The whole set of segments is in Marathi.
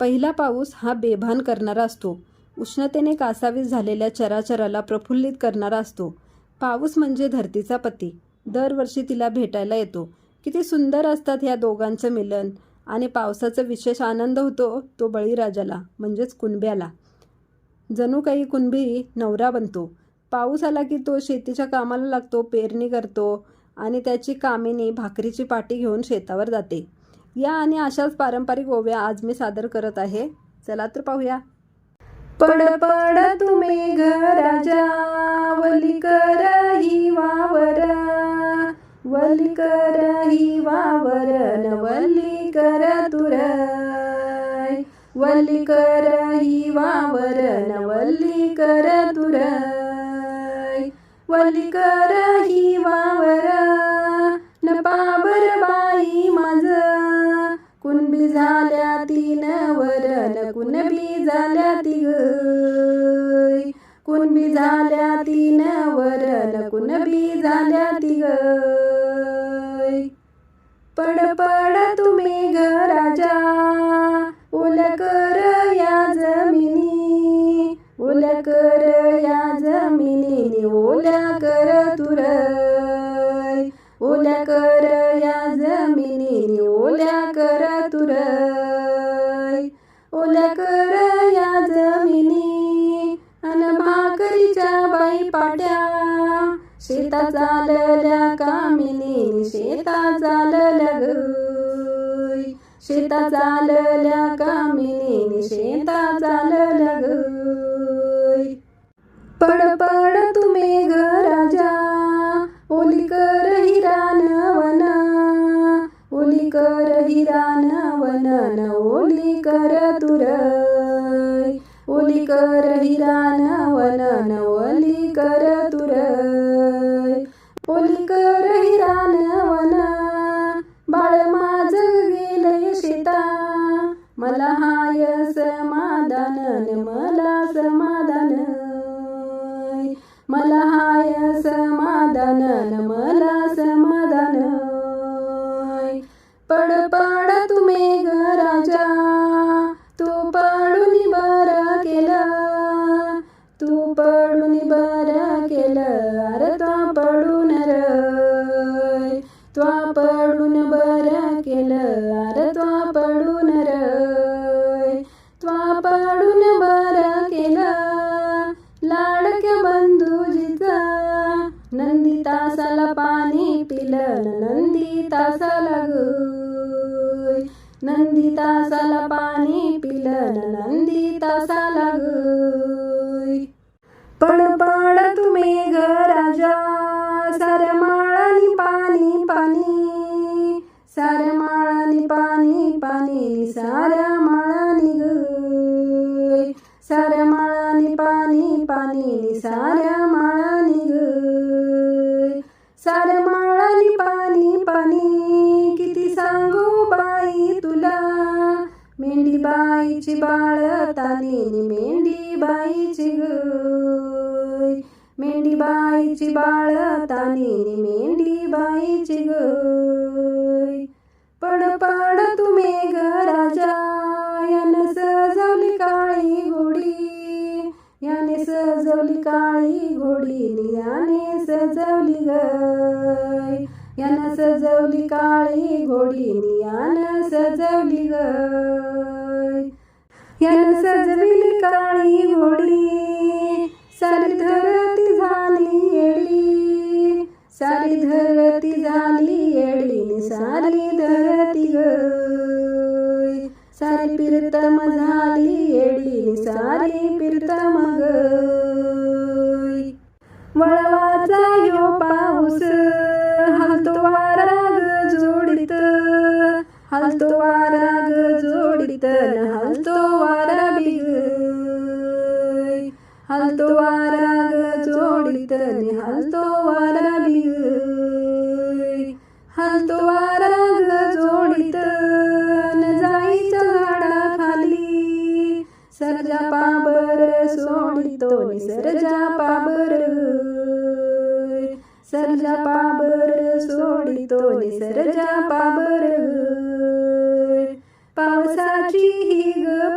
पहिला पाऊस हा बेभान करणारा असतो. उष्णतेने कासावीस झालेल्या चराचराला प्रफुल्लित करणारा असतो. पाऊस म्हणजे धरतीचा पती. दरवर्षी तिला भेटायला येतो. किती सुंदर असतात ह्या दोघांचं मिलन. आणि पावसाचा विशेष आनंद होतो तो बळीराजाला म्हणजेच कुणब्याला. जणू काही कुणबी नवरा बनतो. पाऊस आला की तो शेतीच्या कामाला लागतो पेरणी करतो आणि त्याची कामिनी भाकरीची पाटी घेऊन शेतावर जाते. या आणि अशाच पारंपरिक ओव्या आज मी सादर करत आहे. चला तर पाहूया. पड पड तुम्ही घराजा वली कर ही वावर. वली कर ही वावर न वली कर तुरय वली कर ही वावर न वली कर कर ही वावर न पाबर बाई माझ. कुणबी झाल्या तीन वरण कुणबी झाल्या तिघ कुणबी झाल्या तीन वरण कुणबी झाल्या तिघ गय. पड पड तुम्ही घराजा ओल्या कर या जमिनी ओल्या कर या जमिनी ओल्या कर तुरय. ओल्या कर या जमिनी ओल्या भाकरीच्या पाट्या शेता चालल्या कामिनी शेता चालल्या गय शेता चालल्या कामिनी शेता चालल्या गय पड पड तुम्ही घराजा ओली कर हिरा वन. ओली कर हिरान न ओली कर तुरा. ओली कर हिरान वन ओली कर तुरय. ओली कर हिरान वन बाळ माझ गेलय शेता. मला हाय समाधान मला समाधान. मला हाय समाधान मला तासाला गय नंदी तासाला पाणी पिलं नंदी तासाला गय पण पाड तुम्ही घराजा साऱ्या माळानी पाणी पाणी. साऱ्या माळानी पाणी पाणी साऱ्या माळानी ग. साऱ्या माळानी पाणी पाणी साऱ्या माळानी ग. साऱ्या माळ बाईची बाळतानी मेंढी बाईची गय. मेंढी बाईची बाळतानी मेंढी बाईची गय. पड पड तुम्ही घराजा यानं सजवली काळी घोडी. याने सजवली काळी घोडी याने सजवली गय. यानं सजवली काळी घोडी यानं सजवली ग यानं सजविली काळी घोडी सारी धरती झाली येळी सारी धरती झाली येळी सारी धरती ग सारी प्रीतम झाली येळी सारी प्रीतम ग वळवाचा यो पाऊस हलतो वारा ग जोडीत हलतो वारा बिग. हलतो वारा ग जोडीत हलतो वारा बिग. हलतो वारा ग जोडीत न जाईच्या झाडाखाली सरजा पाबर सोडितो सरजा पाबर. सरजा पाबर सोडितो सरजा पाबर. पावसाची ही ग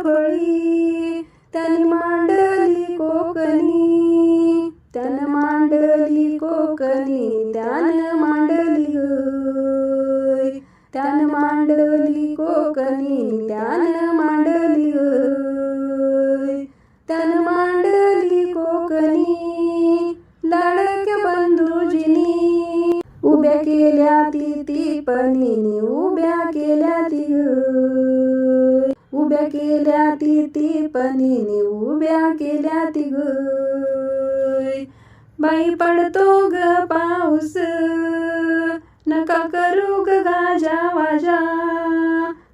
तन मांडली कोकणी. तन मांडली कोकणी. त्यान मांडली त्यान मांडली कोकणी. त्यान मांडली गय मांडली कोकणी. उभ्या केल्या ती ती पणीनी उभ्या केल्या ती. उभ्या केल्या ती ती पणीनी उभ्या केल्या ती. गय बाई पडतो ग पाऊस नका करू ग गाजा वाजा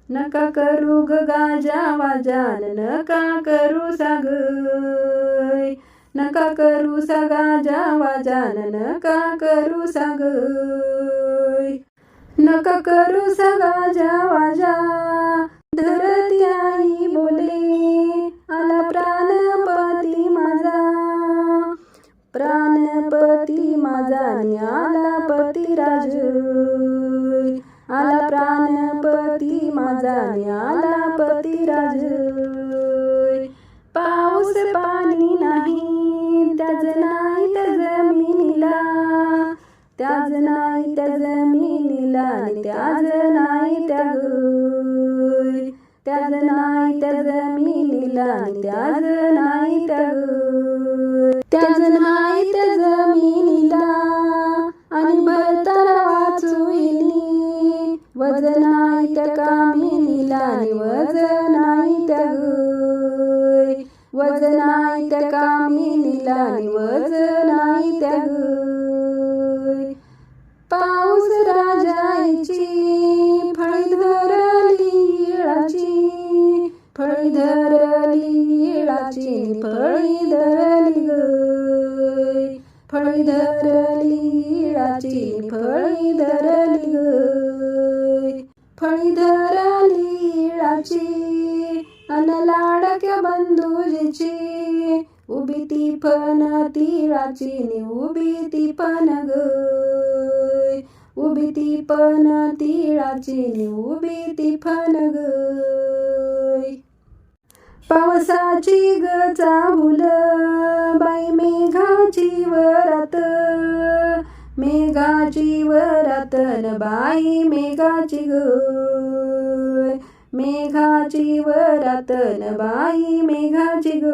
नका करू ग गाजा वाजा नका करू सागय नका करू सगा जावा जान नका करू सग? नका करू सगा जावा जा धरती आई बोले आला प्राणपती माझा. प्राणपती माझा आला पती राज. आला प्राणपती माझा आला पती राजू. पाऊस पाणी नाही त्याच नाही त्या जमिनीला. त्याच नाही त्या जमिनीला आणि त्याच नाही त्या गय त्याच नाही त्या जमिनीला आणि त्याच नाही त्या गय त्याच नाही त्या जमिनीला आणि भरताना वाचुईनी वज नाही त्या कामिनीला आणि वज नाही त्या गय वज नाही त्या कामिनीला आणि वज नाही त्या पाऊस राजायची फळी धरली येळाची फळी धरली येळाची फळी धरली गय फळी धरली येळाची फळी धरली गय फळी धरली येळाची अनलाडक्य बंधुजीची. उभी ती फन तिळाची नि उभी ती पण ग. उभी ती पण तिळाची नि उभी ती फन ग. पावसाची ग चाहुल बाई मेघाची वरत. मेघाची वरात न बाई मेघाची ग. मेघाची वरातन बाई मेघाची ग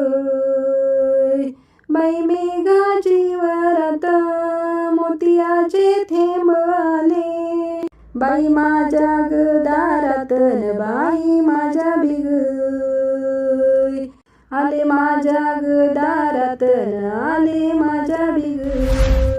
बाई मेघाची वरात मोतियाचे थेंब आले बाई माझ्या गदारातन बाई माझ्या बिग. आले माझ्या गदारातन आले माझ्या बिग.